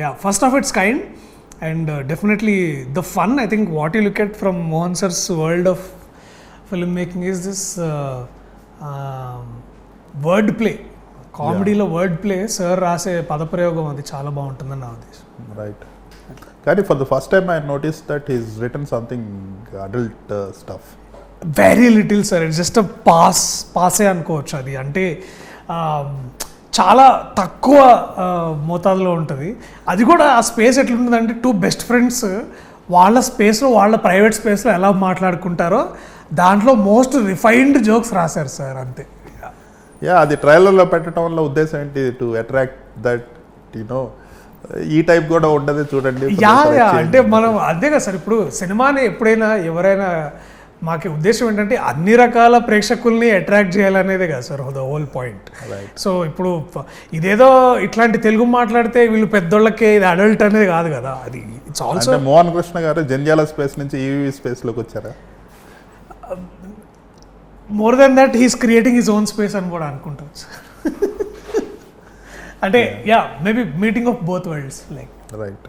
Yeah first of its kind and definitely the fun I think what you look at from Mohan sir's world of film making is this word play కామెడీలో word play sir రాసే పదప్రయోగం అది చాలా బాగుంటుందని నా ఉద్దేశం. Right కానీ for the first time I notice that is return something adult stuff very little sir it's just pass పాసే అనుకోవచ్చు అది. అంటే um, చాలా తక్కువ మోతాదులో ఉంటుంది. అది కూడా ఆ స్పేస్ ఎట్లుంటుందంటే టూ బెస్ట్ ఫ్రెండ్స్ వాళ్ళ స్పేస్లో వాళ్ళ ప్రైవేట్ స్పేస్లో ఎలా మాట్లాడుకుంటారో దాంట్లో మోస్ట్ రిఫైన్డ్ జోక్స్ రాశారు సార్ అంతే. యా అది ట్రైలర్లో పెట్టడం వల్ల ఉద్దేశం ఏంటి? టు అట్రాక్ట్ దట్ నో ఈ టైప్ కూడా ఉండదు చూడండి. యా యా అంటే మనం అంతే కదా సార్ ఇప్పుడు సినిమాని ఎప్పుడైనా ఎవరైనా మాకు ఉద్దేశం ఏంటంటే అన్ని రకాల ప్రేక్షకుల్ని అట్రాక్ట్ చేయాలనేదే కదా sir the whole point. So ఇప్పుడు ఇదేదో ఇట్లాంటి తెలుగు మాట్లాడితే వీళ్ళు పెద్దోళ్ళకే ఇది అడల్ట్ అనేది కాదు కదా అది ఇట్స్ ఆల్సో మోహన్ కృష్ణ గారు జంజాల స్పేస్ నుంచి ఈవీ స్పేస్లోకి వచ్చారా? More than that he's creating his own space అని కూడా అనుకుంటాం అంటే yeah maybe meeting of both worlds like right.